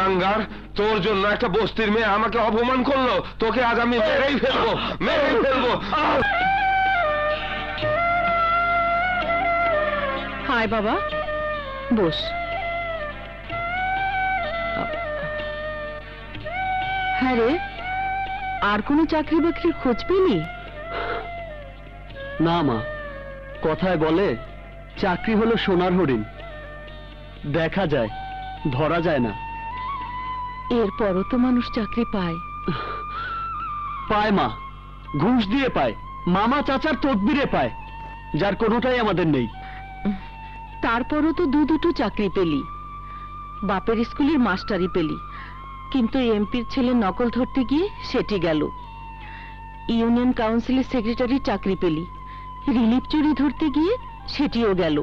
কুলাঙ্গার তোর জন্য একটা বস্তির মেয়ে আমাকে অপমান করল। তোকে আজ আমি মেরেই ফেলব মেরেই ফেলব। হায় বাবা বস। হ্যাঁ রে আর কোনো চাকরি বাকরির খোঁজ পেলি? না মা কথায় বলে চাকরি হলো সোনার হরিণ। দেখা যায় ধরা যায় না। এরপরও তো মানুষ চাকরি পায়। পায় মা। ঘুষ দিয়ে পায়। মামা চাচার তদবিরে পায়। যার কোনোটাই আমাদের নেই। তারপরও তো দু দুটো চাকরি পেলি। বাপের স্কুলের মাস্টারি পেলি। কিন্তু এমপির ছেলে নকল ধরতে গিয়ে সেটি গেল। ইউনিয়ন কাউন্সিলের সেক্রেটারি চাকরি পেলি। রিলিফ চুরি ধরতে গিয়ে সেটিও গেল।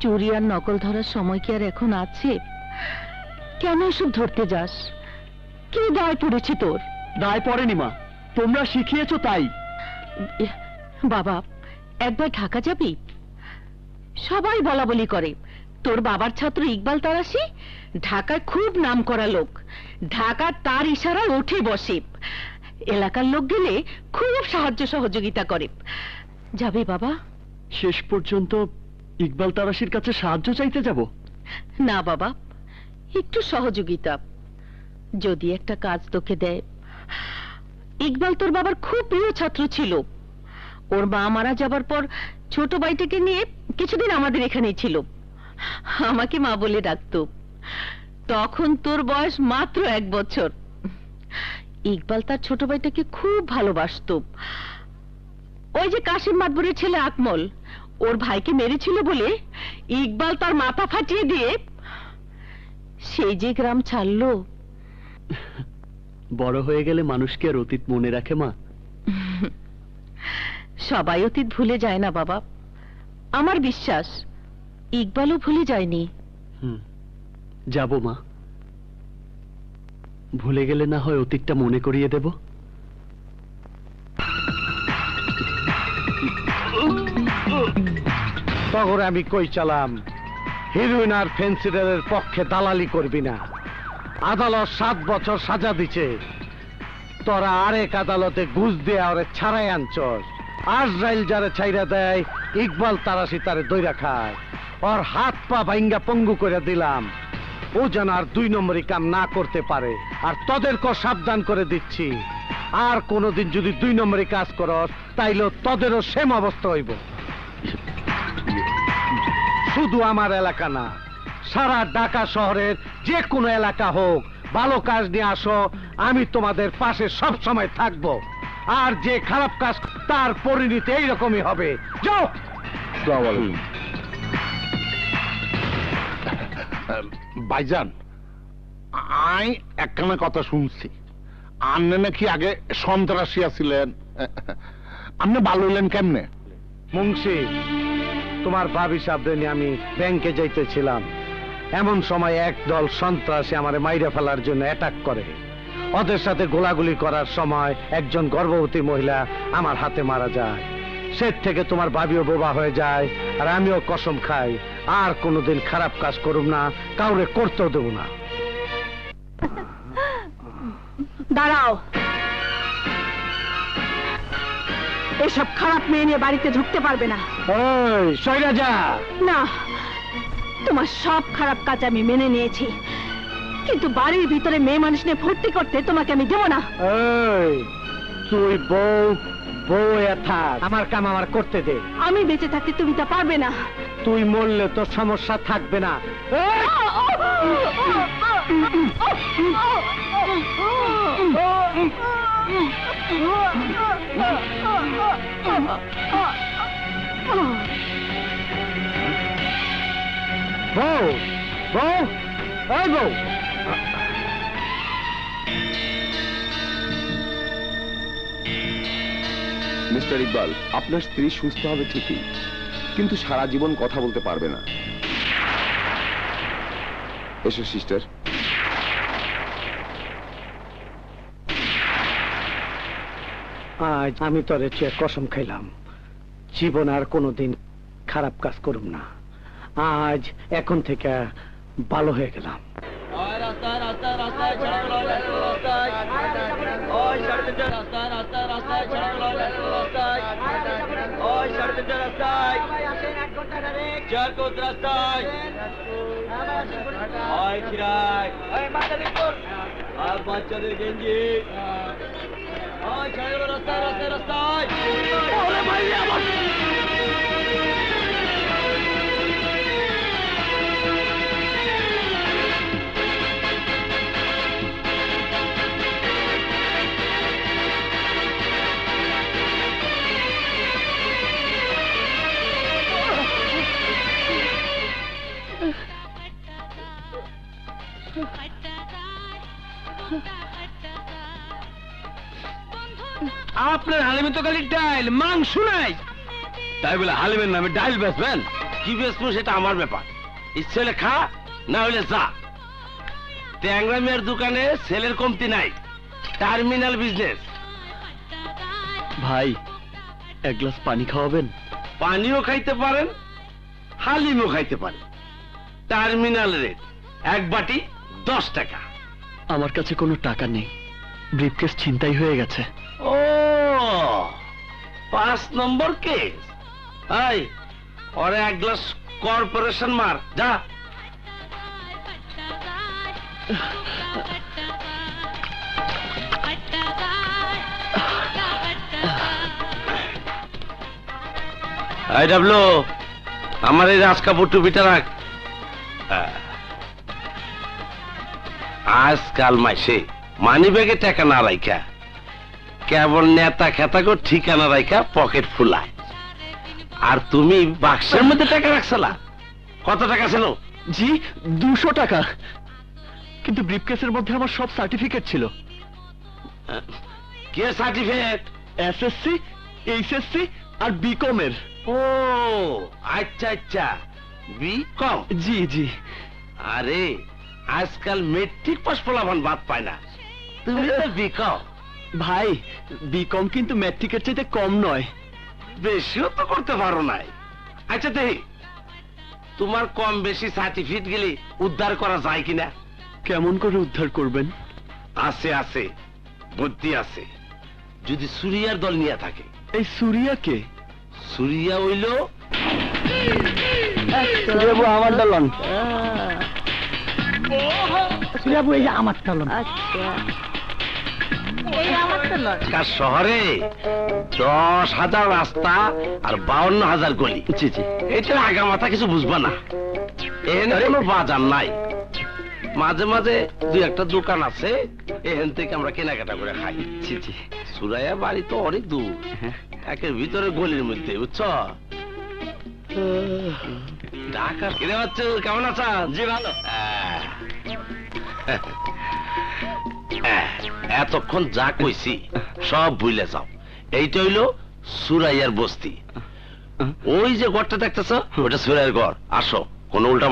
চুরি আর নকল ধরার সময় কি আর এখন আছে? কেন এসব ধরতে যাস? কি দায় পড়েছে তোর? দায় পড়েনি মা। তোমরা শিখিয়েছো তাই। বাবা একবার ঢাকা যাবি? সবাই বলা বলি করে। তোর বাবার ছাত্র ইকবাল তারাসি ঢাকায় খুব নাম করা লোক। ঢাকার তার ইশারায় ওঠে বসে। এলাকার লোক গেলে খুব সাহায্য সহযোগিতা করে। যাবে বাবা? শেষ পর্যন্ত ইকবাল তারাশির কাছে সাহায্য চাইতে যাব? না বাবা একটু সহযোগিতা। যদি একটা কাজ তোকে দেয়। ইকবাল তোর বাবার খুব প্রিয় ছাত্র ছিল। ওর মা মারা যাবার পর ছোট ভাইটাকে নিয়ে কিছুদিন আমাদের এখানেই ছিল। আমাকে মা বলে ডাকতো। তখন তোর বয়স মাত্র এক বছর। ইকবাল তার ছোট ভাইটাকে খুব ভালোবাসতো। ওই যে কাশিম মাতবরের ছেলে আকমল, ওর ভাইকে মেরেছিল বলে ইকবাল তার মাথা ফাটিয়ে দিয়ে সেই যে গ্রাম ছাড়লো। বড় হয়ে গেলে মানুষকে আর অতীত মনে রাখে মা। সবাই অতীত ভুলে যায় না বাবা। আমার বিশ্বাস ইকবালও ভুলে যায়নি। যাব মা। ভুলে গেলে না হয় অতীতটা মনে করিয়ে দেব। তখন আমি কই চালাম? হিরোইন আর ফেন্সিডারের পক্ষে দালালি করবি না। আদালত সাত বছর সাজা দিছে। তোরা আরেক আদালতে ঘুষ দিয়ে ওরে ছাড়াই আনছস। আজরাইল যারে ছাইরা দেয়, ইকবাল তারাসি তারে দইরা খায়। ওর হাত পা ভাইঙ্গা পঙ্গু করে দিলাম। ও যেন আর দুই নম্বরই কাম না করতে পারে। আর তোদেরকেও সাবধান করে দিচ্ছি। আর কোনোদিন যদি দুই নম্বরই কাজ করস তাইলে তোদেরও সেম অবস্থা হইব। শুধু আমার এলাকা না সারা ঢাকা শহরের যে কোনো এলাকা হোক ভালো কাজ নিয়ে আসো আমি তোমাদের পাশে সব সময় থাকব। আর যে খারাপ কাজ তার পরিণতি এইরকমই হবে। যাও! ভাইজান আই একখানা কথা শুনছি। আপনি নাকি আগে সন্ত্রাসী আছিলেন? আপনি ভালো হইলেন কেমনে? মুন্সি তোমার ভাবি সাবরে নিয়ে আমি ব্যাংকে যাইতেছিলাম। এমন সময় এক দল সন্ত্রাসী আমারে মাইরে ফেলার জন্য অ্যাটাক করে। ওদের সাথে গোলাগুলি করার সময় একজন গর্ভবতী মহিলা আমার হাতে মারা যায়। সে থেকে তোমার ভাবিও বোবা হয়ে যায় আর আমিও কসম খাই। আর কোনোদিন খারাপ কাজ করুম না, কাউরে করতেও দেব না। দাঁড়াও। এসব খারাপ মেয়ে নিয়ে বাড়িতে ঢুকতে পারবে না। ওই সৈরা না তোমার সব খারাপ কাজ আমি মেনে নিয়েছি। কিন্তু বাড়ির ভিতরে মেয়ে মানুষ নিয়ে ভর্তি করতে তোমাকে আমি দেবো না। এই তুই বউ বউ থাক। আমার কাম আমার করতে দে। আমি বেঁচে থাকতে তুমি তা পারবে না। তুই মরলে তোর সমস্যা থাকবে না। এই! মিস্টার ইকবাল, আপনার স্ত্রী সুস্থ হবে ঠিকই, কিন্তু সারা জীবন কথা বলতে পারবে না। এসো, সিস্টার। আজ আমি তোরে চেয়ে কসম খাইলাম। জীবন আর কোনোদিন খারাপ কাজ করুম না। আজ এখন থেকে ভালো হয়ে গেলাম। বাচ্চাদের গেঞ্জি রাস্তায় রাস্তায় রাস্তায় আপনার হালিমে তো খালি ডাইল মাংস নাই। তাই বলে হালিমের নামে ডাইল বেচবেন? কি বেচবো সেটা আমার ব্যাপার। ইচ্ছে হলে খা না হলে যা। ট্যাংরা মেয়ের দোকানে সেলের কমতি নাই। Terminal business. ভাই এক গ্লাস পানি খাওয়াবেন? পানিও খাইতে পারেন হালিমও খাইতে পারেন। টার্মিনাল রেট এক বাটি দশ টাকা। আমার কাছে কোনো টাকা নেই। ব্রিফকেস ছিনতাই হয়ে গেছে। ও, পাঁচ নম্বর কেস। এই ওরে এক গ্লাস কর্পোরেশন মার, যা। এই ডাবলু, আমার এই রাজ কাপড় টুপিটা রাখ। আজকাল মাসে মানি ব্যাগে টাকা না রাইখা। কেবল নেতা খেতা কর ঠিকানা রাইখা পকেট ফুলায়। আর তুমি বাক্সের মধ্যে টাকা রাখছলা? কত টাকা ছিল? জি দুশো টাকা। কিন্তু ব্রিফকেসের মধ্যে আমার সব সার্টিফিকেট ছিল। কে সার্টিফিকেট? এসএসসি এইচএসসি আর বিকমের ও আচ্ছা আচ্ছা। B com? জি জি। আরে আজকাল মেট্রিক পাস ফলাফল বাদ পায় না। তুমি তো বি কম। ভাই বিকম কিন্তু ম্যাট্রিকের চাইতে কম নয়। বেশিও তো করতে পারো নাই। আচ্ছা দেখি। তোমার কম বেশি সার্টিফিকেট গেলে উদ্ধার করা যায় কিনা? কেমন করে উদ্ধার করবেন? আছে আছে। বুদ্ধি আছে। যদি সুরিয়ার দল নিয়ে থাকে। এই সুরিয়াকে সুরিয়া হইল আমার দলন ঢাকা শহরে দশ হাজার রাস্তা আর বাউন্ন হাজার গলি। জি জি। এটা আগা মাথা কিছু বুঝবা না। এখানে কোনো বাজার নাই। মাঝে মাঝে দুই একটা দোকান আছে এখান থেকে আমরা কেনাকাটা করে খাই। জি জি। সুরাইয়া বাড়ি তো অনেক দূর। একের ভিতরে গলির মধ্যে বুঝছ? ঢাকা। ফিরে হচ্ছে কেমন আছেন জি ভালো। এতক্ষণ যা কইছি সব ভুলে যাও। এইটা হইল সুরাইয়ার বস্তি। ওই যে ঘরটা দেখতেছ ওটা সুরাইয়ের ঘর। আসো কোন উল্টা